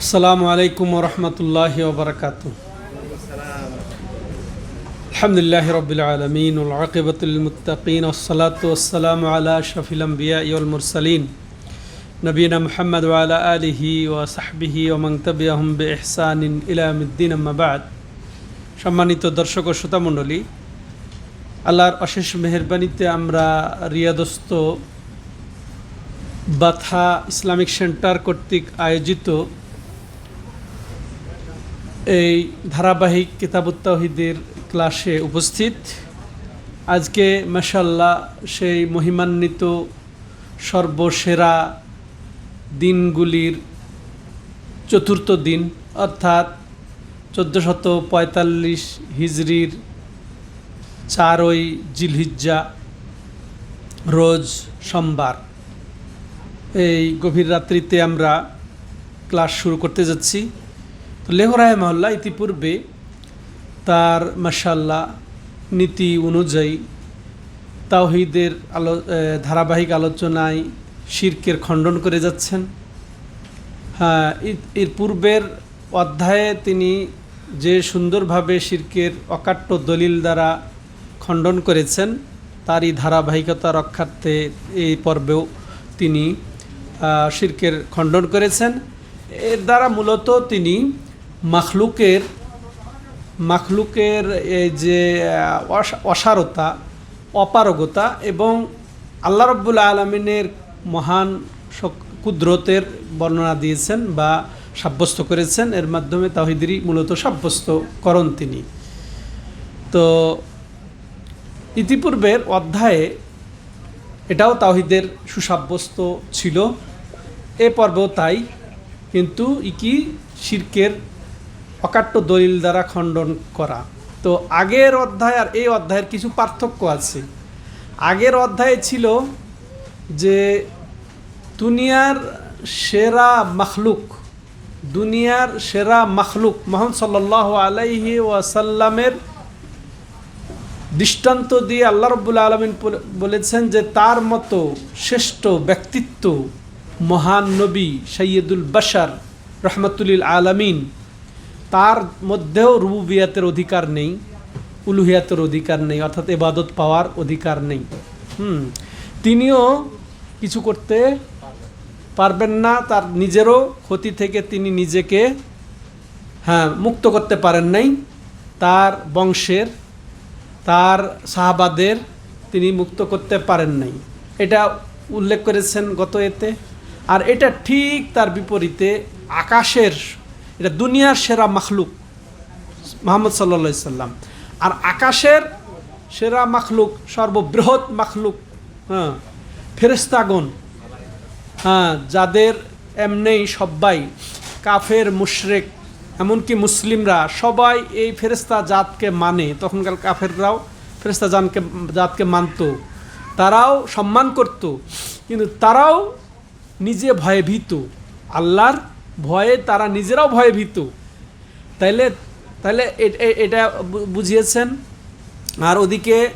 আসসালামু আলাইকুম রহমতুল্লাহ ওবরকাত আলহামদুলিল্লাহ রবিল আলমিন আকিবতুলমতিন ওসলাত ওসালাম আলা শফিলাম্বিয়া ইউলমুরসালিন নবীনা মোহাম্মদ ওয়ালা আলিহি ও সাহবিহি ও মংতবি আহমবে এহসানিন ইলামুদ্দিন আহমাবাদ সম্মানিত দর্শক ও শ্রোতামণ্ডলী আল্লাহর অশেষ মেহরবানিতে আমরা রিয়াদস্ত বাথা ইসলামিক সেন্টার কর্তৃক আয়োজিত এই ধারাবাহিক কিতাবুত্তাহিদের ক্লাসে উপস্থিত। আজকে মাসাল্লাহ সেই মহিমান্বিত সর্বসেরা দিনগুলির চতুর্থ দিন, অর্থাৎ চোদ্দোশত পঁয়তাল্লিশ হিজরির চারই জিলহিজ্জা, রোজ সোমবার। এই গভীর রাত্রিতে আমরা ক্লাস শুরু করতে যাচ্ছি। তো লেহরায় মহল্লা ইতিপূর্বে তার মাসাল্লাহ নীতি অনুযায়ী তাওহিদের আলো ধারাবাহিক আলোচনায় শির্কের খণ্ডন করে যাচ্ছেন। হ্যাঁ এর পূর্বের অধ্যায়ে তিনি যে সুন্দরভাবে শির্কের অকাট্য দলিল দ্বারা খণ্ডন করেছেন, তারই ধারাবাহিকতা রক্ষার্থে এই পর্বেও তিনি শির্কের খণ্ডন করেছেন। এর দ্বারা মূলত তিনি মাখলুকের মাখলুকের এই যে অসা- অসারতা, অপারগতা এবং আল্লাহ রব্বুল আলমিনের মহান কুদরতের বর্ণনা দিয়েছেন বা সাব্যস্ত করেছেন। এর মাধ্যমে তাহিদেরই মূলত সাব্যস্ত করণ তিনি। তো ইতিপূর্বের অধ্যায়ে এটাও তাহিদের সুসাব্যস্ত ছিল। এ পর্বেও তাই, কিন্তু ইকি শির্কের অকাট্য দলিল দ্বারা খণ্ডন করা। তো আগের অধ্যায় আর এই অধ্যায়ের কিছু পার্থক্য আছে। আগের অধ্যায়ে ছিল যে দুনিয়ার সেরা মখলুক, দুনিয়ার সেরা মখলুক মোহাম্মদ সাল্লাহ আলাইহি ওয়াসাল্লামের দৃষ্টান্ত দিয়ে আল্লাহ রব্বুল আলমিন বলেছেন যে তার মতো শ্রেষ্ঠ ব্যক্তিত্ব মহান নবী সৈয়দুল বাশার রহমতুল্লিল আলমিন। তার মধ্যেও রুবুবিয়াতের অধিকার নেই, উলুহিয়াতের অধিকার নেই, অর্থাৎ এবাদত পাওয়ার অধিকার নেই। হুম, তিনিও কিছু করতে পারবেন না, তার নিজেরও ক্ষতি থেকে তিনি নিজেকে হ্যাঁ মুক্ত করতে পারেন নাই। তার বংশের, তার সাহাবাদের তিনি মুক্ত করতে পারেন নাই। এটা উল্লেখ করেছেন গত এতে। আর এটা ঠিক তার বিপরীতে আকাশের, এটা দুনিয়ার সেরা মখলুক মোহাম্মদ সাল্লা সাল্লাম। আর আকাশের সেরা মখলুক, সর্ববৃহৎ মখলুক হ্যাঁ ফেরেস্তাগণ হ্যাঁ যাদের এমনেই সবাই কাফের, মুশরেক, এমনকি মুসলিমরা সবাই এই ফেরেস্তা জাতকে মানে। তখনকার কাফেররাও ফেরেস্তা জানকে, জাতকে মানত। তারাও সম্মান করত। কিন্তু তারাও নিজে ভয়ে ভীত আল্লাহর ভয়ে তারা নিজেরাও ভয়ে ভীত তাইলে এ- এটা বুঝিয়েছেন। আর ওদিকে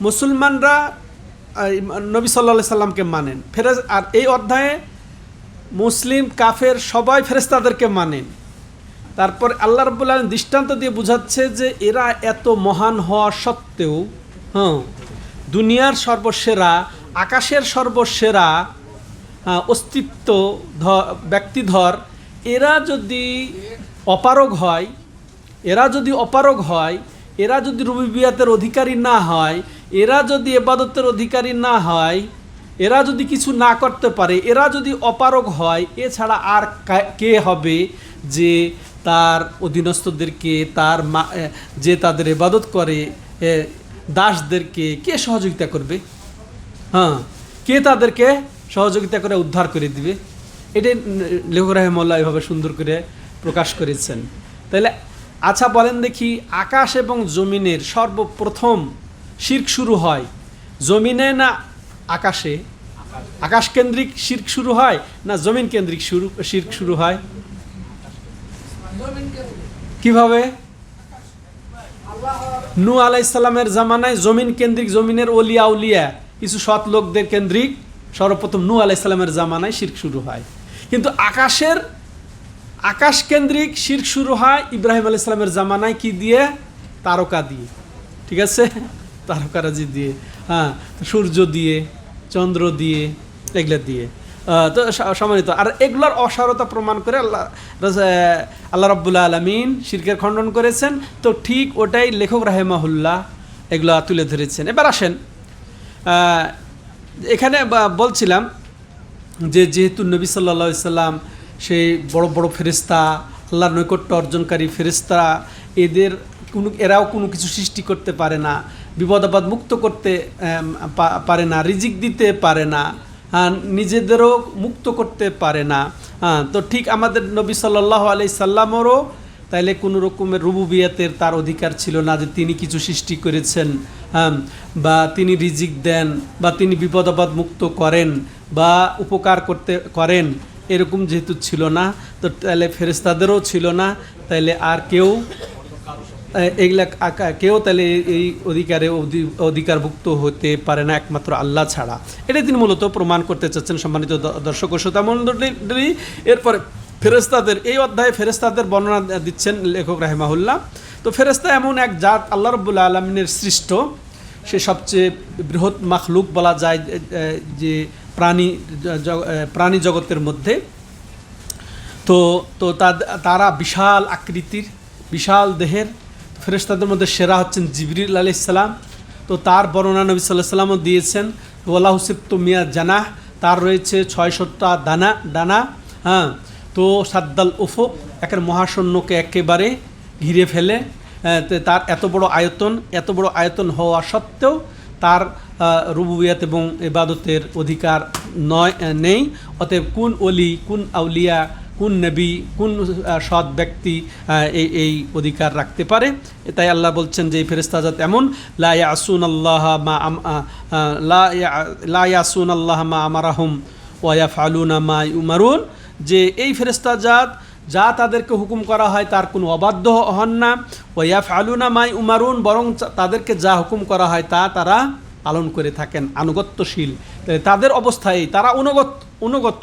মুসলমানরা নবী সাল্লা সাল্লামকে মানেন। ফেরেজ, আর এই অধ্যায়ে মুসলিম, কাফের সবাই ফেরেস্তাদেরকে মানেন তারপর আল্লাহ রব্বুল আলম দৃষ্টান্ত দিয়ে বোঝাচ্ছে যে এরা এত মহান হওয়া সত্ত্বেও হ্যাঁ দুনিয়ার সর্বসেরা, আকাশের সর্বসেরা অস্তিত্ব ব্যক্তিধর, এরা যদি অপারগ হয়, এরা যদি অপারগ হয়, এরা যদি রুবিবিয়াতের অধিকারী না হয়, এরা যদি এবাদতের অধিকারী না হয়, এরা যদি কিছু না করতে পারে, এরা যদি অপারগ হয়, এছাড়া আর কে হবে যে তার অধীনস্থদেরকে, তার মা যে তাদের এবাদত করে দাসদেরকে কে সহযোগিতা করবে? হ্যাঁ কে তাদেরকে? সহযোগিতা করে উদ্ধার করে দিবে। এটাই লেখক রাহেমল্লা এভাবে সুন্দর করে প্রকাশ করেছেন। তাহলে আচ্ছা বলেন দেখি, আকাশ এবং জমিনের সর্বপ্রথম শির্ক শুরু হয় জমিনে না আকাশে? আকাশ কেন্দ্রিক শির্ক শুরু হয় না জমিন কেন্দ্রিক শুরু, শির্ক শুরু হয়? কীভাবে? নু আলাইসাল্লামের জামানায় জমিন কেন্দ্রিক, জমিনের অলিয়া উলিয়া, কিছু সৎ লোকদের কেন্দ্রিক সর্বপ্রথম নু আলাইসাল্লামের জামানায় শির্ক শুরু হয়। কিন্তু আকাশের, আকাশ কেন্দ্রিক শির শুরু হয় ইব্রাহিম আল ইসলামের জামানায় কি দিয়ে? তারকা দিয়ে। ঠিক আছে? তারকারাজি দিয়ে। হ্যাঁ সূর্য দিয়ে, চন্দ্র দিয়ে, এগুলো দিয়ে। তো সম্মানিত, আর এগুলোর অসারতা প্রমাণ করে আল্লাহ আল্লাহ রব্বুল্লা আলমিন শিরকের খণ্ডন করেছেন। তো ঠিক ওটাই লেখক রাহেমাহুল্লাহ এগুলো তুলে ধরেছেন। এবার আসেন এখানে বলছিলাম যে যেহেতু নবী সাল্লা সাল্লাম সেই বড় বড় ফেরিস্তা আল্লাহর নৈকট্য অর্জনকারী ফেরিস্তা এদের কোনো এরাও কোনো কিছু সৃষ্টি করতে পারে না বিপদ বিপদাবাদ মুক্ত করতে পারে না রিজিক দিতে পারে না হ্যাঁ, নিজেদেরও মুক্ত করতে পারে না হ্যাঁ তো ঠিক আমাদের নবী সাল্লাহ আলি সাল্লামেরও তাইলে কোনো রকমের রুবুবিয়াতের তার অধিকার ছিল না যে তিনি কিছু সৃষ্টি করেছেন হ্যাঁ, বা তিনি রিজিক দেন বা তিনি বিপদাবাদ মুক্ত করেন বা উপকার করতে করেন এরকম যেহেতু ছিল না তো তাহলে ফেরেস্তাদেরও ছিল না তাইলে আর কেউ এগুলা কেউ তাহলে এই- অধিকারে অধি- অধিকারভুক্ত হতে পারে না একমাত্র আল্লাহ ছাড়া। এটাই তিনি মূলত প্রমাণ করতে চাচ্ছেন সম্মানিত দর্শক ও শ্রোতা মণ্ডলী। এরপরে ফেরেস্তাদের এই অধ্যায়ে ফেরেস্তাদের বর্ণনা দিচ্ছেন লেখক রাহেমাহুল্লাহ। তো ফেরেস্তা এমন এক জাত, আল্লাহ রব্বুল্লা আলমিনের সৃষ্ট। সে সবচেয়ে বৃহৎ মাখলুক বলা যায় যে প্রাণী প্রাণী জগতের মধ্যে। তো তো তারা বিশাল আকৃতির, বিশাল দেহের। ফেরেস্তাদের মধ্যে সেরা হচ্ছেন জিবরিল আলি ইসলাম তো তার বর্ণনা নবী সাল্লাহ সাল্লামও দিয়েছেন ওলা হুসিব তো মিয়া জানাহ তার রয়েছে ছয়শটা দানা ডানা হ্যাঁ। তো সাদ্দাল উফো একের মহাশূন্যকে একেবারে ঘিরে ফেলে তার এত বড় আয়তন এত বড় আয়তন হওয়া সত্ত্বেও তার রুবুবিয়াত এবং এবাদতের অধিকার নয় নেই। অতএব কোন অলি কোন আউলিয়া কোন নবী কোন সৎ ব্যক্তি এই এই অধিকার রাখতে পারে। তাই আল্লাহ বলছেন যে এই ফেরেস্তাজাত এমন লা ইয়াসুন আল্লাহ মা আম- আহ, আহ, লা লা ইয়াসুন আল্লাহ মা আমারাহুম ওয়া ফালুনা মা উমারুন যে এই ফেরেস্তাজাত যা তাদেরকে হুকুম করা হয় তার কোনো অবাধ্য হন না। ওয়াফ আলুনা মাই উমারুন, বরং তাদেরকে যা হুকুম করা হয় তা তারা পালন করে থাকেন, আনুগত্যশীল। তাহলে তাদের অবস্থায় তারা অনুগত অনুগত,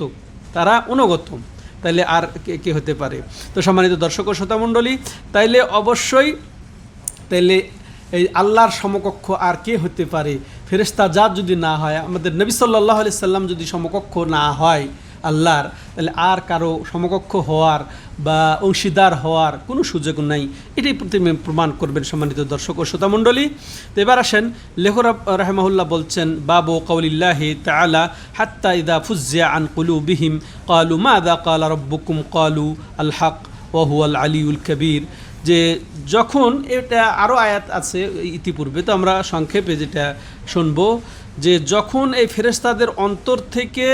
তারা অনুগত। তাইলে আর কে কে হতে পারে? তো সম্মানিত দর্শক ও শ্রোতামণ্ডলী তাইলে অবশ্যই তাইলে এই আল্লাহর সমকক্ষ আর কে হতে পারে? ফেরেস্তা জাত যদি না হয়, আমাদের নবী সাল্লাহ আলি সাল্লাম যদি সমকক্ষ না হয় আল্লাহর, তাহলে আর কারও সমকক্ষ হওয়ার বা অংশীদার হওয়ার কোনো সুযোগ নাই। এটাই প্রমাণ করবেন সম্মানিত দর্শক ও শ্রোতামণ্ডলী তো এবার আসেন লেখর রাহেমাহুল্লাহ বলছেন, বাবু কৌলিল্লাহি তালা হাত্তা ইদা ফুজিয়া আন কুলু বিহিম কালু মা দা কালা রব্বুকুম, কালু আল হক ওহুয়াল আলিউল কবির। যে যখন এটা আরও আয়াত আছে ইতিপূর্বে, তো আমরা সংক্ষেপে যেটা শুনব, যে যখন এই ফেরেস্তাদের অন্তর থেকে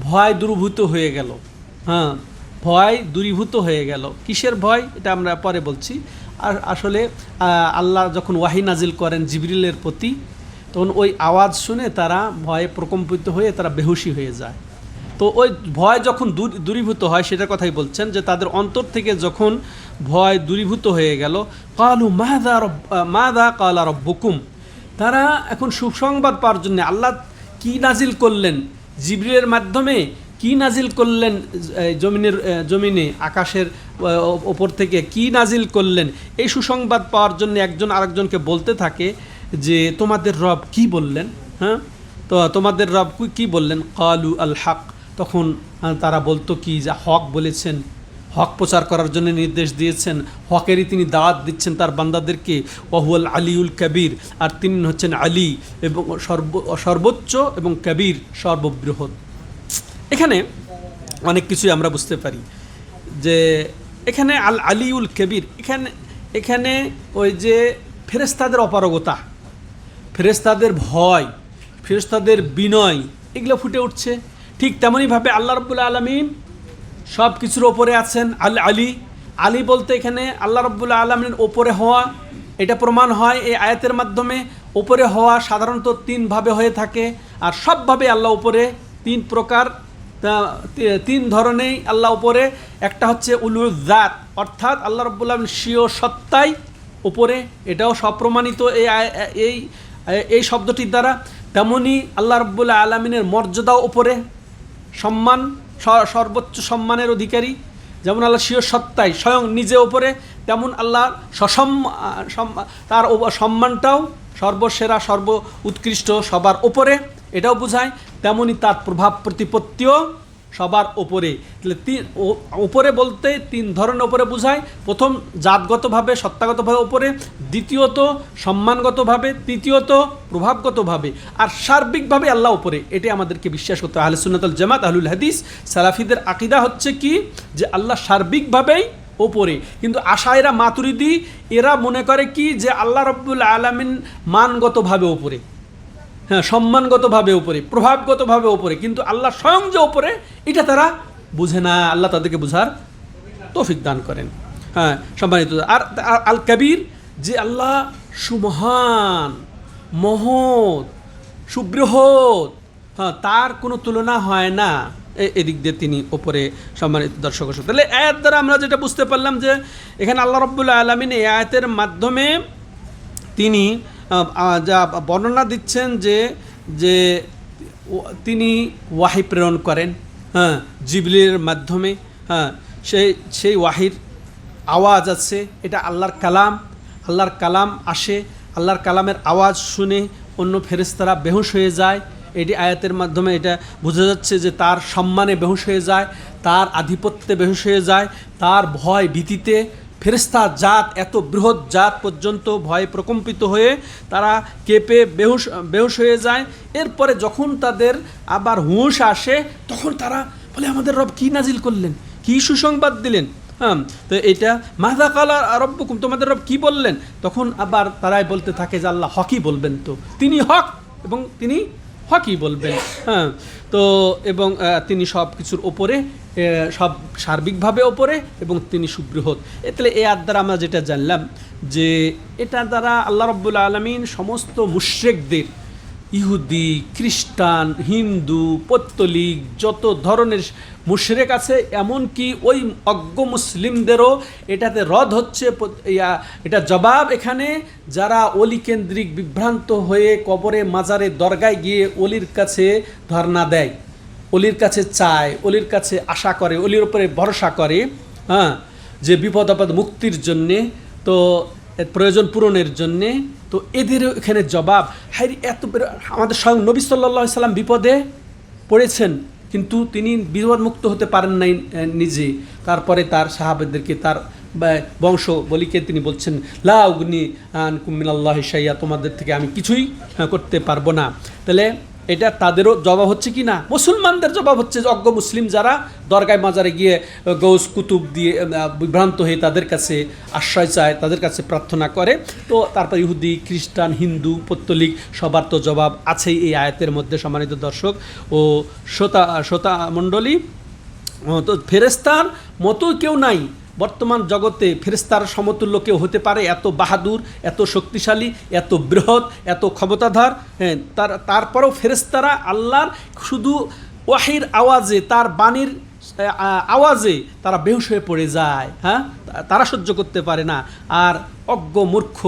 ভয় দূরভূত হয়ে গেল। হ্যাঁ ভয় দূরীভূত হয়ে গেল। কিসের ভয়? এটা আমরা পরে বলছি। আর আসলে আল্লাহ যখন ওয়াহি নাজিল করেন জিবরিলের প্রতি, তখন ওই আওয়াজ শুনে তারা ভয়ে প্রকম্পিত হয়ে তারা বেহুশি হয়ে যায়। তো ওই ভয় যখন দূর- দূরীভূত হয়, সেটার কথাই বলছেন যে তাদের অন্তর থেকে যখন ভয় দূরীভূত হয়ে গেল, কালু রব, মাদা কালা রব্বুকুম? তারা এখন সুসংবাদ পাওয়ার জন্য আল্লাহ কি নাজিল করলেন? জিবরিলের মাধ্যমে কি নাজিল করলেন জমিনের জমিনে, আকাশের ওপর থেকে কি নাজিল করলেন? এই সুসংবাদ পাওয়ার জন্য একজন আরেকজনকে বলতে থাকে যে, তোমাদের রব কি বললেন? হ্যাঁ? তো তোমাদের রব কি বললেন? কালু আল হক তখন তারা বলতো কি যা, হক বলেছেন। হক প্রচার করার জন্য নির্দেশ দিয়েছেন। হকেরই তিনি দাওয়াত দিচ্ছেন তার বান্দাদেরকে। ওহুয়াল আলিউল কবির। আর তিনি হচ্ছেন আলী এবং সর্ব, সর্বোচ্চ এবং কবির সর্ববৃহৎ। এখানে অনেক কিছুই আমরা বুঝতে পারি যে এখানে আল আলিউল কবির, এখানে এখানে ওই যে ফেরেস্তাদের অপারগতা ফেরেস্তাদের ভয় ফেরেস্তাদের বিনয়, এগুলো ফুটে উঠছে। ঠিক তেমনইভাবে আল্লাহ রব্বুল আলমিন সব কিছুর ওপরে আছেন আল আলী। আলী বলতে এখানে আল্লাহ রব্বুল আলমিনের ওপরে হওয়া, এটা প্রমাণ হয় এই আয়াতের মাধ্যমে। ওপরে হওয়া সাধারণত তিনভাবে হয়ে থাকে আর সবভাবে আল্লাহ উপরে তিন প্রকার তিন ধরনেই আল্লাহ উপরে। একটা হচ্ছে উলুল জাত, অর্থাৎ আল্লাহ রব্বুল আলম স্বীয় সত্তাই উপরে। এটাও সপ্রমাণিত এই এই এই শব্দটির দ্বারা। তেমনি আল্লাহ রব্বুল্লাহ আলমিনের মর্যাদাও উপরে। সম্মান সর্বোচ্চ সম্মানের অধিকারী, যেমন আল্লাহ স্বীয় সত্তায় স্বয়ং নিজে ওপরে তেমন আল্লাহ সসম তার সম্মানটাও সর্বসেরা সর্ব উৎকৃষ্ট সবার ওপরে এটাও বোঝায়। তেমনই তার প্রভাব প্রতিপত্তিও সবার ওপরে তাহলে তিন ওপরে বলতে তিন ধরনের ওপরে বোঝায়। প্রথম, জাতগতভাবে, সত্তাগতভাবে ওপরে দ্বিতীয়ত, সম্মানগতভাবে। তৃতীয়ত, প্রভাবগতভাবে। আর সার্বিকভাবে আল্লাহ উপরে। এটাই আমাদেরকে বিশ্বাস করতে হয় আহলে সুন্নাতুল জামাত, আহলুল হাদিস, সালাফিদের আকিদা হচ্ছে কি? যে আল্লাহ সার্বিকভাবেই ওপরে কিন্তু আশায়রা মাতুরিদি, এরা মনে করে কি? যে আল্লাহ রব্বুল আলমিন মানগতভাবে ওপরে হ্যাঁ সম্মানগতভাবে উপরে, প্রভাবগতভাবে উপরে, কিন্তু আল্লাহ স্বয়ং যে উপরে, এটা তারা বুঝে না, আল্লাহ তাদেরকে বুঝার তৌফিক দান করেন। হ্যাঁ সম্মানিত, আর আল কবির, যে আল্লাহ সুমহান, মহৎ, সুবৃহৎ হ্যাঁ তার কোনো তুলনা হয় না এদিক দিয়ে তিনি ওপরে সম্মানিত দর্শক তাহলে আয়াত দ্বারা আমরা যেটা বুঝতে পারলাম যে, এখানে আল্লাহ রব্বুল্লা আলমিন এই আয়াতের মাধ্যমে তিনি যা বর্ণনা দিচ্ছেন যে যে তিনি ওয়াহি প্রেরণ করেন হ্যাঁ জিবলির মাধ্যমে হ্যাঁ সেই সেই ওয়াহির আওয়াজ আছে, এটা আল্লাহর কালাম আল্লাহর কালাম আসে, আল্লাহর কালামের আওয়াজ শুনে অন্য ফেরেস্তারা বেহুশ হয়ে যায়। এটি আয়াতের মাধ্যমে এটা বোঝা যাচ্ছে যে তার সম্মানে বেহুশ হয়ে যায়, তার আধিপত্যে বেহুশ হয়ে যায়, তার ভয় ভীতিতে ফেরেস্তা জাত, এত বৃহৎ জাত পর্যন্ত ভয়ে প্রকম্পিত হয়ে তারা কেঁপে বেহুশ বেহুশ হয়ে যায়। এরপরে যখন তাদের আবার হুঁশ আসে, তখন তারা বলে, আমাদের রব কী নাজিল করলেন? কী সুসংবাদ দিলেন? হ্যাঁ তো এটা মাদা কালা রব্বকুম? তোমাদের রব কী বললেন? তখন আবার তারাই বলতে থাকে যে, আল্লাহ হকই বলবেন তো। তিনি হক এবং তিনি হকই বলবেন। হ্যাঁ তো এবং তিনি সব কিছুর ওপরে সব সার্বিকভাবে ওপরে এবং তিনি সুবৃহৎ। এ, তাহলে এ আর দ্বারা আমরা যেটা জানলাম যে এটা দ্বারা আল্লাহ রব্বুল আলমিন সমস্ত মুশ্রেকদের, ইহুদি, খ্রিস্টান, হিন্দু, পত্তলিক, যত ধরনের মুশরেক আছে, এমনকি ওই অজ্ঞ মুসলিমদেরও এটাতে রদ হচ্ছে এটা জবাব এখানে, যারা অলি কেন্দ্রিক বিভ্রান্ত হয়ে কবরে মাজারে দরগায় গিয়ে অলির কাছে ধর্ণা দেয়। অলির কাছে চায়, অলির কাছে আশা করে, অলির উপরে ভরসা করে হ্যাঁ যে বিপদ আপদ মুক্তির জন্যে, তো প্রয়োজন পূরণের জন্যে, তো এদেরও এখানে জবাব হাই এত আমাদের স্বয়ং নবী সাল্লাম বিপদে পড়েছেন, কিন্তু তিনি বিপদ মুক্ত হতে পারেন নাই নিজে। তারপরে তার সাহাবেদেরকে, তার বংশ বলিকে তিনি বলছেন, লা উগনি আন কুমিনাল্লাহ সাইয়া তোমাদের থেকে আমি কিছুই করতে পারব না। তাহলে এটা তাদেরও জবাব হচ্ছে কি না? মুসলমানদের জবাব হচ্ছে যে অজ্ঞ মুসলিম যারা দরগায় মাজারে গিয়ে গৌস কুতুব দিয়ে বিভ্রান্ত হয়ে তাদের কাছে আশ্রয় চায়, তাদের কাছে প্রার্থনা করে। তো তারপর ইহুদি, খ্রিস্টান, হিন্দু পত্তলিক সবার তো জবাব আছেই এই আয়াতের মধ্যে সম্মানিত দর্শক। ও শ্রোতা শ্রোতা মণ্ডলী তো ফেরেস্তার মতো কেউ নাই। বর্তমান জগতে ফেরেস্তার সমতুল্য কেউ হতে পারে? এত বাহাদুর এত শক্তিশালী এত বৃহৎ এত ক্ষমতাধার হ্যাঁ তার তারপরেও ফেরেস্তারা আল্লাহর শুধু ওয়াহির আওয়াজে তার বাণীর আওয়াজে তারা বেহুশ হয়ে পড়ে যায় হ্যাঁ? তারা সহ্য করতে পারে না। আর অজ্ঞ মূর্খ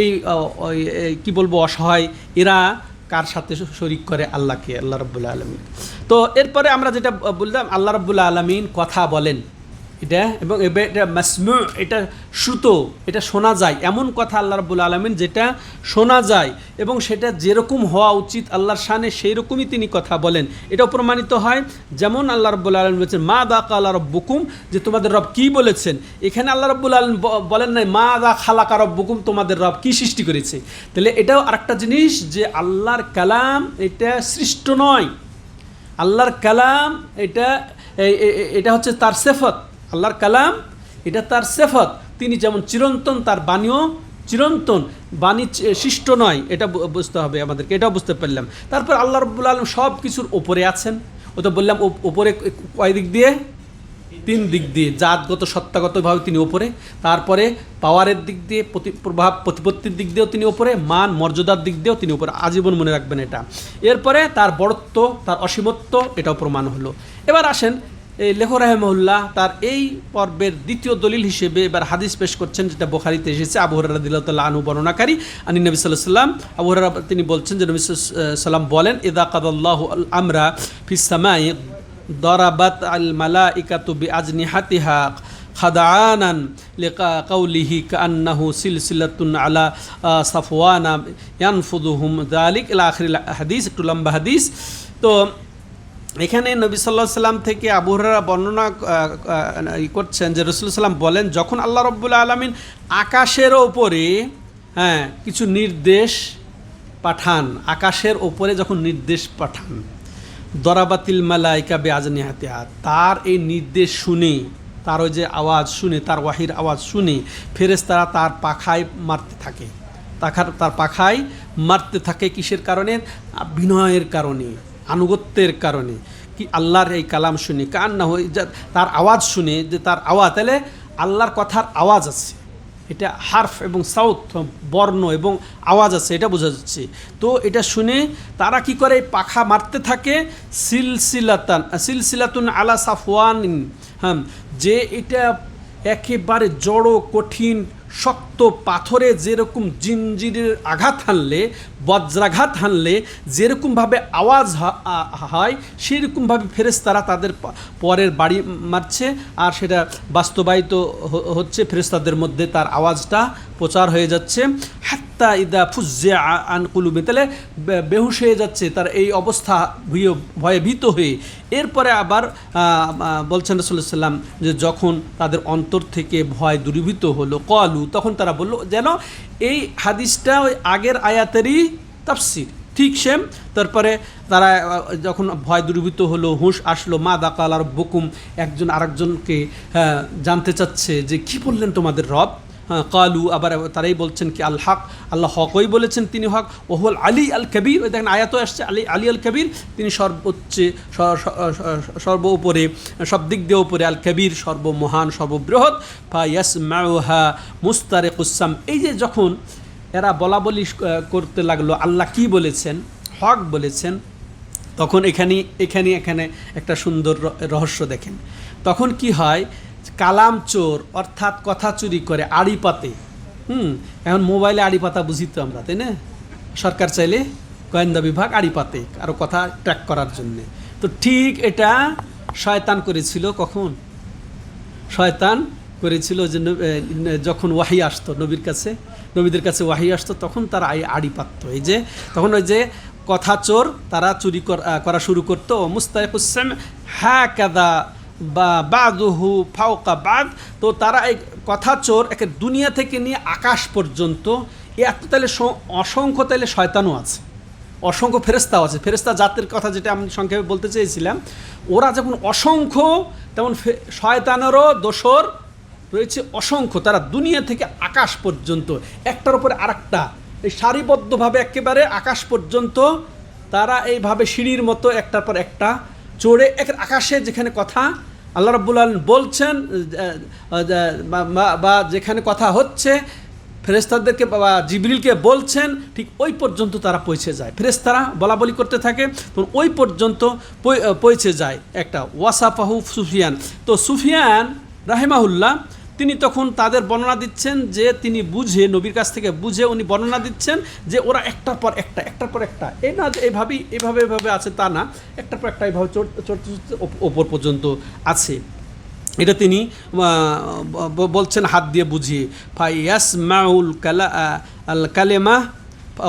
এই, কি বলব অসহায় এরা কার সাথে শরিক করে? আল্লাহকে আল্লাহ রব্বুল্লা আলমিন। তো এরপরে আমরা যেটা বললাম আল্লাহ রব্বুল্লা আলমিন কথা বলেন। এটা এবং এটা মাসমু, এটা শ্রুত এটা শোনা যায়। এমন কথা আল্লাহ রব্বুল আলমিন যেটা শোনা যায় এবং সেটা যেরকম হওয়া উচিত আল্লাহর শানে সেই রকমই তিনি কথা বলেন। এটাও প্রমাণিত হয় যেমন আল্লাহ রব্বুল আলম বলেছেন, মা দা আল্লাহ রব্বুকুম যে তোমাদের রব কি বলেছেন? এখানে আল্লাহ রব্বুল আলম বলেন নাই, মা দা খালাকা রব্বুকুম তোমাদের রব কি সৃষ্টি করেছে? তাহলে এটাও আরেকটা জিনিস যে আল্লাহর কালাম এটা সৃষ্ট নয়। আল্লাহর কালাম এটা এটা হচ্ছে তার সেফত। আল্লাহর কালাম, এটা তার সেফত। তিনি যেমন চিরন্তন, তার বাণীও চিরন্তন। বাণী সৃষ্ট নয়, এটা বুঝতে হবে আমাদেরকে, এটাও বুঝতে পারলাম। তারপর আল্লাহ রব্বুল আলম সব কিছুর ওপরে আছেন। ও তো বললাম ওপ- ওপরে কয় দিক দিয়ে? তিন দিক দিয়ে। জাতগত, সত্তাগতভাবে তিনি ওপরে। তারপরে পাওয়ারের দিক দিয়ে, প্রতি, প্রভাব, প্রতিপত্তির দিক দিয়েও তিনি ওপরে। মান, মর্যাদার দিক দিয়েও তিনি ওপরে। আজীবন মনে রাখবেন এটা। এরপরে তার বড়ত্ব, তার অসীমত্ব, এটাও প্রমাণ হলো। এবার আসেন এই লেখ রাহেমউল্লাহ তার এই পর্বের দ্বিতীয় দলিল হিসেবে এবার হাদিস পেশ করছেন, যেটা বোখারিতে এসেছে, আবু হরাদিল্লাহ আনু বর্ণনাকারী, আনি নবী সাল্লাহ সাল্লাম আবু তিনি বলছেন যে নবী সাল্লাম বলেন, ইদা কাদাল্লাহ আমরা ফিসামাই দরাবাত আল মালা ইকাতু বি আজনি হাতিহা খাদাআনান লিকা কাউলিহি কান্নাহু সিলসিলাতুন আলা সাফওয়ানা ইয়ানফুদুহুম ইলা আখিরিল হাদিস, একটু লম্বা হাদিস। তো এখানে নবী সাল্লাহ সাল্লাম থেকে আবু হুরায়রা বর্ণনা করছেন যে রসুল সাল্লাম বলেন, যখন আল্লাহ রব্বুল আলমিন আকাশের ওপরে হ্যাঁ কিছু নির্দেশ পাঠান, আকাশের ওপরে যখন নির্দেশ পাঠান, দরাবাতিল মালাইকা বে আজনি হাতে তার এই নির্দেশ শুনে, তার ওই যে আওয়াজ শুনে, তার ওয়াহির আওয়াজ শুনে, ফেরেশতারা তার পাখায় মারতে থাকে। তাখার, তার পাখায় মারতে থাকে কিসের কারণে? বিনয়ের কারণে। আনুগত্যের কারণে কি আল্লাহর এই কালাম শুনে। কান না হয়ে তার আওয়াজ শুনে যে তার আওয়াজ, তাহলে আল্লাহর কথার আওয়াজ আছে। এটা হার্ফ এবং সাউথ বর্ণ এবং আওয়াজ আছে, এটা বোঝা যাচ্ছে। তো এটা শুনে তারা কি করে, পাখা মারতে থাকে, সিলসিলাতান, সিলসিলাতুন আলা সাফওয়ান হ্যাঁ যে এটা একেবারে জড়ো, কঠিন, শক্ত পাথরে যেরকম জিনজিরের আঘাত হানলে বজ্রাঘাত হানলে যেরকমভাবে আওয়াজ হয়, সেরকমভাবে ফেরেশতারা তাদের পরের বাড়ি মারছে। আর সেটা বাস্তবায়িত হচ্ছে, ফেরেশতাদের মধ্যে তার আওয়াজটা প্রচার হয়ে যাচ্ছে। হাত্তা ইদা ফুজে আন কুলুবে তাহলে বেহুশ হয়ে যাচ্ছে তার এই অবস্থা ভয়ে ভয়ে ভীত হয়ে। এরপরে আবার বলছেন রসুল্লাহ সাল্লাম যে যখন তাদের অন্তর থেকে ভয় দূরীভূত হলো, কলু, তখন তারা বলল, যেন এই হাদিসটা ওই আগের আয়াতেরই তাফসির। ঠিক সেম তারপরে তারা যখন ভয় দুর্বৃত্ত হলো হুঁশ আসলো মা দাকাল আর বকুম একজন আরেকজনকে আহ, জানতে চাচ্ছে যে কি বললেন তোমাদের রব? হ্যাঁ, কালু, আবার তারাই বলছেন কি, আল হক, আল্লাহ হকই বলেছেন তিনি হক ওহল আলী আল কবির, ওই দেখেন আয়াতও আসছে, আলী আলী আল কবির, তিনি সর্বোচ্চে সর্ব উপরে, সব দিক দিয়ে উপরে, আল কবির সর্বমহান, সর্ববৃহৎ ফা ইয়াস মাউহা মুস্তারে কুসাম এই যে যখন এরা বলা বলি করতে লাগল, আল্লাহ কি বলেছেন? হক বলেছেন, তখন এখানে এখানে এখানে একটা সুন্দর রহস্য দেখেন। তখন কি হয় কালাম চোর, অর্থাৎ কথা চুরি করে আড়ি পাতে হুম, এখন মোবাইলে আড়ি পাতা বুঝি তো আমরা, তাই না? সরকার চাইলে গোয়েন্দা বিভাগ আড়ি পাতে কারও কথা ট্র্যাক করার জন্যে। তো ঠিক এটা শয়তান করেছিল কখন? শয়তান করেছিল যে যখন ওয়াহি আসতো নবীর কাছে, নবীদের কাছে ওয়াহি আসতো, তখন তারা আই আড়ি পাতত এই যে, তখন ওই যে কথা চোর তারা চুরি করা শুরু করতো মুস্তাকুসাম হ্যাঁ কাদা বা বাদুহু ফাওকা বাদ, তো তারা এই কথা চোর একে দুনিয়া থেকে নিয়ে আকাশ পর্যন্ত এত তাহলে অসংখ্য তাহলে শয়তানও আছে। অসংখ্য ফেরেস্তাও আছে। ফেরেস্তা জাতের কথা যেটা আমি সংক্ষেপে বলতে চেয়েছিলাম, ওরা যখন অসংখ্য, তেমন শয়তানেরও দোসর রয়েছে অসংখ্য, তারা দুনিয়া থেকে আকাশ পর্যন্ত, একটার উপরে আরেকটা, এই সারিবদ্ধভাবে একেবারে আকাশ পর্যন্ত, তারা এইভাবে সিঁড়ির মতো একটার পর একটা চড়ে এক আকাশে যেখানে কথা আল্লাহ রব্বুল আলম বলছেন বা- যেখানে কথা হচ্ছে ফেরেস্তাদেরকে বা জিবরিলকে বলছেন, ঠিক ওই পর্যন্ত তারা পৌঁছে যায়। ফেরেস্তারা বলা বলি করতে থাকে তখন ওই পর্যন্ত পৌঁছে যায় একটা। ওয়াসাফাহু সুফিয়ান। তো সুফিয়ান রাহেমাহুল্লাহ তিনি তখন তাদের বর্ণনা দিচ্ছেন যে তিনি বুঝে, নবীর কাছ থেকে বুঝে উনি বর্ণনা দিচ্ছেন যে ওরা একটার পর একটা, একটার পর একটা। এই না যে এইভাবেই এইভাবে এভাবে আছে তা না। একটার পর একটা এইভাবে চড়তে চড়তে ওপর পর্যন্ত আছে। এটা তিনি বলছেন হাত দিয়ে বুঝিয়ে। ফাইয়াস মাউল কালা আল কালেমা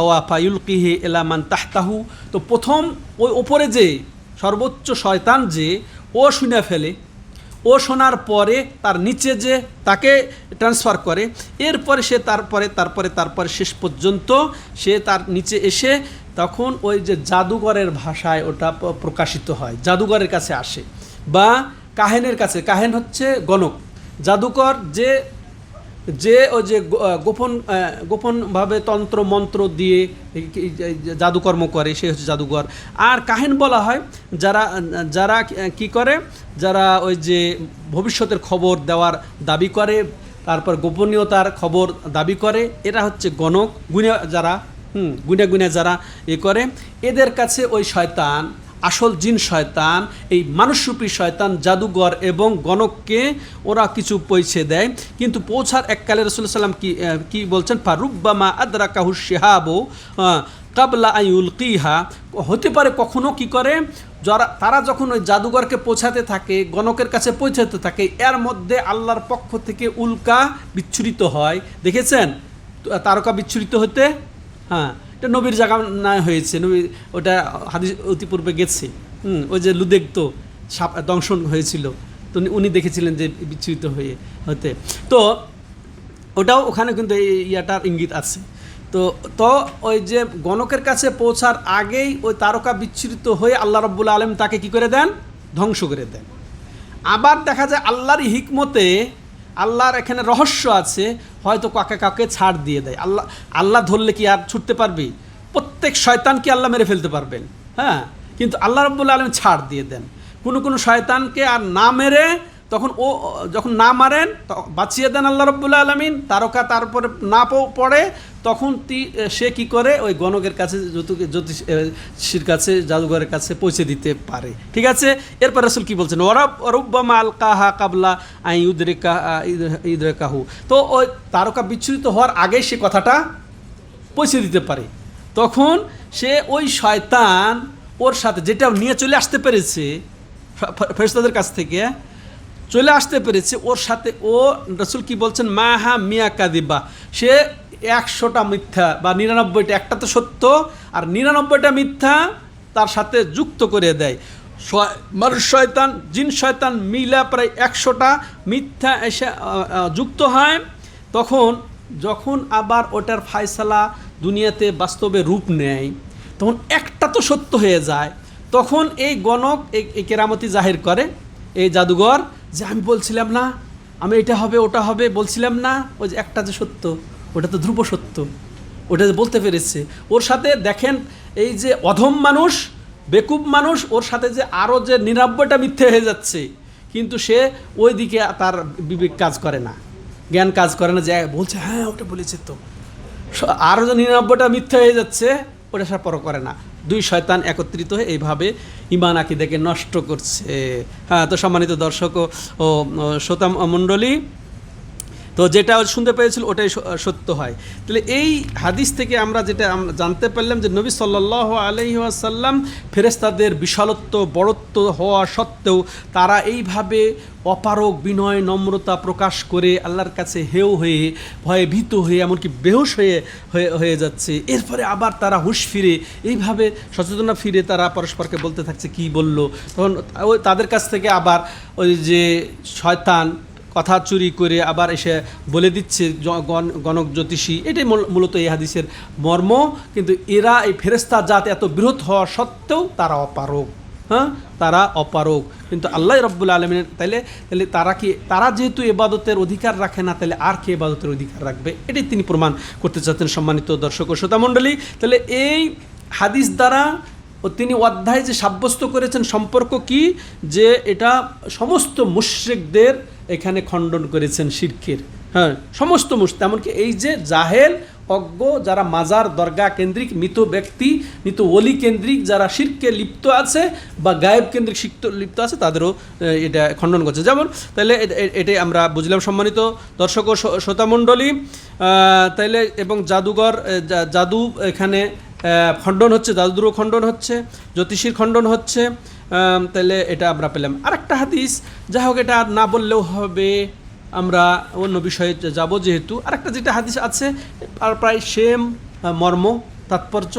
ওয়া ফায়ুলকিহি এলামান তাহতাহু। তো প্রথম ওই ওপরে যে সর্বোচ্চ শয়তান যে, ও শুনে ফেলে। ও শোনার পরে তার নিচে যে তাকে ট্রান্সফার করে, এরপরে সে তারপরে তারপরে তারপরে শেষ পর্যন্ত সে তার নিচে এসে তখন ওই যে জাদুঘরের ভাষায় ওটা প্রকাশিত হয়, জাদুঘরের কাছে আসে বা কাহেনের কাছে, কাহেন হচ্ছে গণক। জাদুকর যে যে ওই যে গোপন গোপনভাবে তন্ত্র, মন্ত্র দিয়ে জাদুকর্ম করে, সে হচ্ছে জাদুঘর। আর কাহিন বলা হয়, যারা যারা কি করে, যারা ওই যে ভবিষ্যতের খবর দেওয়ার দাবি করে, তারপর গোপনীয়তার খবর দাবি করে, এরা হচ্ছে গণক, গুণে যারা, হুম গুনে গুনে যারা এ করে, এদের কাছে ওই শয়তান আসল জিন শয়তান, এই মানুষরূপী শয়তান, জাদুঘর এবং গণককে ওরা কিছু পৌঁছে দেয়। কিন্তু পৌঁছার এককালে রসুল্লাহ সাল্লাম কি কি বলছেন? ফারুব্বামা আদরা কাহু শেহাবো কাবলা আইউল কিহা হতে পারে কখনো কি করে? যারা, তারা যখন ওই জাদুঘরকে পৌঁছাতে থাকে, গণকের কাছে পৌঁছাতে থাকে, এর মধ্যে আল্লাহর পক্ষ থেকে উল্কা বিচ্ছুরিত হয়। দেখেছেন? তারকা বিচ্ছুরিত হতে? হ্যাঁ। এটা নবীর জায়গা না হয়েছে, নবী ওটা হাদিস অতিপূর্বে গেছে। হুম, ওই যে লুদেক্ত সাপ, দংশন হয়েছিল, তো উনি- দেখেছিলেন যে বিচ্ছুরিত হয়ে, হতে। তো ওটাও ওখানে কিন্তু এই ইয়াটার ইঙ্গিত আছে। তো তো ওই যে গণকের কাছে পৌঁছার আগেই ওই তারকা বিচ্ছুরিত হয়ে আল্লাহ রব্বুল আলম তাকে কি করে দেন? ধ্বংস করে দেন। আবার দেখা যায় আল্লাহর হিকমতে আল্লাহর এখানে রহস্য আছে, হয়তো কাকে কাকে ছাড় দিয়ে দেয়। আল্লাহ আল্লাহ ধরলে কি আর ছুটতে পারবি? প্রত্যেক শয়তানকে আল্লাহ মেরে ফেলতে পারবেন? হ্যাঁ কিন্তু আল্লাহ রব্বুল আলম ছাড় দিয়ে দেন। কোনো কোনো শয়তানকে আর না মেরে তখন ও, যখন না মারেন বাঁচিয়ে দেন আল্লাহ রব্বুল্লা আলমিন। তারকা তারপরে না পড়ে তখন সে কি করে? ওই গণকের কাছে জ্যোতিষ জ্যোতিষীর কাছে, জাদুঘরের কাছে পৌঁছে দিতে পারে। ঠিক আছে? এরপর রসুল কি বলছেন? ওরব অরুব্বামা আল কাহা কাবলা আই উদ্রেকা ইদরেকাহু। তো ওই তারকা বিচ্ছুরিত হওয়ার আগে সে কথাটা পৌঁছে দিতে পারে। তখন সে ওই শয়তান ওর সাথে যেটা নিয়ে চলে আসতে পেরেছে ফেরস্তাদের কাছ থেকে, চলে আসতে পেরেছে, ওর সাথে ও রসুল কি বলছেন? মা হা মিয়া কাদিবা। সে একশোটা মিথ্যা বা নিরানব্বইটা, একটা তো সত্য, আর নিরানব্বইটা মিথ্যা তার সাথে যুক্ত করে দেয়। মানুষ শয়তান, জিন শয়তান মিলা প্রায় একশোটা মিথ্যা এসে যুক্ত হয়। তখন, যখন আবার ওটার ফায়সালা দুনিয়াতে বাস্তবে রূপ নেয়, তখন একটা তো সত্য হয়ে যায়। তখন এই গণক এই কেরামতি জাহির করে, এই জাদুঘর যে আমি বলছিলাম না, আমি এটা হবে, ওটা হবে, বলছিলাম না, ওই যে একটা যে সত্য। ওটা তো ধ্রুব সত্য। ওটা বলতে পেরেছে। ওর সাথে দেখেন, এই যে অধম মানুষ, বেকুব মানুষ, ওর সাথে যে আরও যে নিরাব্বইটা মিথ্যে হয়ে যাচ্ছে, কিন্তু সে ওই দিকে তার বিবেক কাজ করে না। জ্ঞান কাজ করে না, যে বলছে হ্যাঁ ওটা বলেছে তো। আরও যে নিরানব্বইটা মিথ্যে হয়ে যাচ্ছে, ওটা সে পর করে না। দুই শয়তান একত্রিত হয়ে এইভাবে ইমান আকিদাকে নষ্ট করছে। হ্যাঁ তো সম্মানিত দর্শক ও, শ্রোতা মণ্ডলী তো যেটা শুনতে পেয়েছিল ওটাই সত্য হয়। তাহলে এই হাদিস থেকে আমরা যেটা জানতে পারলাম যে নবী সাল্লাহ আলহি আসাল্লাম ফেরেস্তাদের বিশালত্ব, বড়ত্ব হওয়া সত্ত্বেও তারা এইভাবে অপারক বিনয়, নম্রতা প্রকাশ করে আল্লাহর কাছে হেও হয়ে, ভয়ে ভীত হয়ে, এমনকি বেহুশ হয়ে হয়ে যাচ্ছে। এরপরে আবার তারা হুঁশ ফিরে, এইভাবে সচেতনা ফিরে তারা পরস্পরকে বলতে থাকছে, কি বলল? তখন তাদের কাছ থেকে আবার ওই যে শয়তান কথা চুরি করে আবার এসে বলে দিচ্ছে গণক জ্যোতিষী। এটাই মূলত এই হাদিসের মর্ম। কিন্তু এরা এই ফেরেস্তা জাত এত বৃহৎ হওয়া সত্ত্বেও তারা অপারক হ্যাঁ? তারা অপারক কিন্তু আল্লাহ রব্বুল আলমিনের তাইলে তাহলে তারা কি তারা যেহেতু এবাদতের অধিকার রাখে না তাহলে আর কি এবাদতের অধিকার রাখবে? এটাই তিনি প্রমাণ করতে চাচ্ছেন সম্মানিত দর্শক ও শ্রোতামণ্ডলী। তাহলে এই হাদিস দ্বারা ও তিনি অধ্যায় যে সাব্যস্ত করেছেন সম্পর্ক কি? যে এটা সমস্ত মুশ্রিকদের এখানে খণ্ডন করেছেন শিরকের। হ্যাঁ সমস্ত মুশ, এমনকি এই যে জাহেল, অজ্ঞ, যারা মাজার দরগা কেন্দ্রিক, মৃত ব্যক্তি, মৃত ওলি কেন্দ্রিক, যারা শিরকে লিপ্ত আছে বা গায়েব কেন্দ্রিক শিক্ত, লিপ্ত আছে, তাদেরও এটা খণ্ডন করছে। যেমন তাহলে এটাই আমরা বুঝলাম সম্মানিত দর্শক ও শ্রোতামণ্ডলী তাইলে, এবং জাদুঘর জাদু এখানে খণ্ডন হচ্ছে দাদুরও খণ্ডন হচ্ছে, জ্যোতিষীর খণ্ডন হচ্ছে তাহলে এটা আমরা পেলাম। আরেকটা হাদিস যাই হোক এটা আর না বললেও হবে। আমরা অন্য বিষয়ে যাব যেহেতু। আরেকটা যেটা হাদিস আছে, আর প্রায় সেম মর্ম, তাৎপর্য।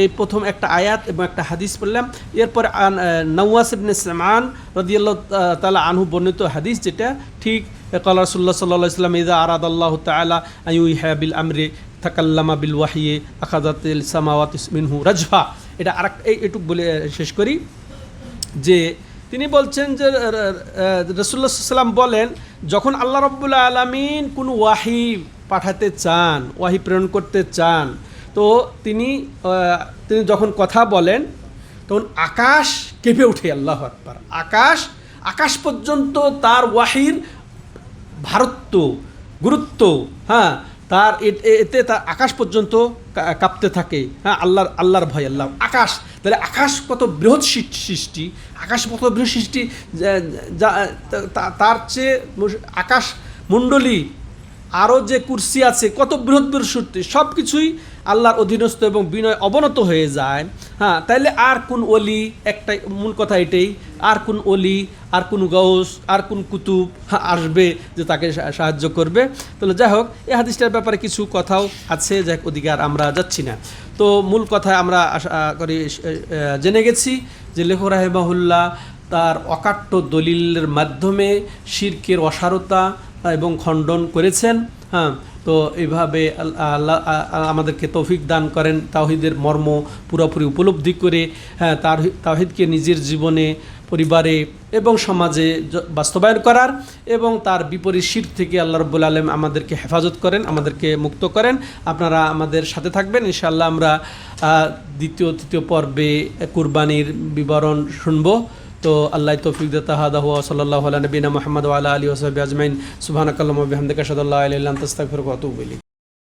এই প্রথম একটা আয়াত এবং একটা হাদিস পড়লাম। এরপর নওয়াস ইবনে সামান রদিয়াল্লাহ তালা আনহু বর্ণিত হাদিস যেটা ঠিক কলা রসুল্লাহ সাল্লাহ ইসলাম ইদা আরাদ আল্লাহ তালা আয়ু বিল আমরে। তাকাল্লামা বিল ওয়াহিয়ে আখাদাতিল সামাওয়াত মিনহু রাজভা এটা এই এটুক বলে শেষ করি। যে তিনি বলছেন যে রসুল্লা সাল্লাম বলেন, যখন আল্লাহ রব্বুল্লা আলমিন কোনো ওয়াহি পাঠাতে চান, ওয়াহি প্রেরণ করতে চান, তো তিনি তিনি যখন কথা বলেন, তখন আকাশ কেঁপে ওঠে আল্লাহ আকবার। আকাশ আকাশ পর্যন্ত তার ওয়াহির ভারত্ব, গুরুত্ব হ্যাঁ তার এতে তার আকাশ পর্যন্ত কাঁপতে থাকে। হ্যাঁ আল্লাহর আল্লাহর ভয় আল্লাহ আকাশ। তাহলে আকাশ কত বৃহৎ সৃষ্টি। আকাশ কত বৃহৎ সৃষ্টি, যা- তার চেয়ে আকাশ মণ্ডলী আরও যে কুর্সি আছে, কত বৃহৎ বৃহৎ সৃষ্টি সব কিছুই আল্লাহর অধীনস্থ এবং বিনয় অবনত হয়ে যায়। হ্যাঁ তাইলে আর কোন অলি একটাই মূল কথা এটাই। আর কোন অলি আর কোন গৌস আর কোন কুতুব হ্যাঁ, আসবে যে তাকে সাহায্য করবে। তাহলে যাই হোক এই হাদিসটার ব্যাপারে কিছু কথাও আছে ওদিকে আর আমরা যাচ্ছি না। তো মূল কথা আমরা আশা করি জেনে গেছি যে লেখ রাহেমাহুল্লাহ তার অকাট্য দলিলের মাধ্যমে শিরকের অসারতা এবং খণ্ডন করেছেন। হ্যাঁ তো এইভাবে আল্লাহ আমাদেরকে তৌফিক দান করেন, তাওহিদের মর্ম পুরোপুরি উপলব্ধি করে হ্যাঁ তার, তাওহিদকে নিজের জীবনে, পরিবারে এবং সমাজে বাস্তবায়ন করার এবং তার বিপরীত শির থেকে আল্লাহ রব্বুল আলম আমাদেরকে হেফাজত করেন, আমাদেরকে মুক্ত করেন। আপনারা আমাদের সাথে থাকবেন, ইনশাআল্লাহ আমরা দ্বিতীয়, তৃতীয় পর্বে কুরবানির বিবরণ শুনব। তো আল্লাহ তৌফিক দাতা হাদা হুয়া সাল্লাল্লাহু আলা নবিনা মুহাম্মদ ওয়া আলা আলিহি ওয়া সাহবিহি আজমাইন সুবহানাকাল্লাহুম্মা ওয়া বিহামদিকা আশহাদু আল্লা ইলাহা ইল্লা আনতা আস্তাগফিরুকা ওয়া আতুবু ইলাইক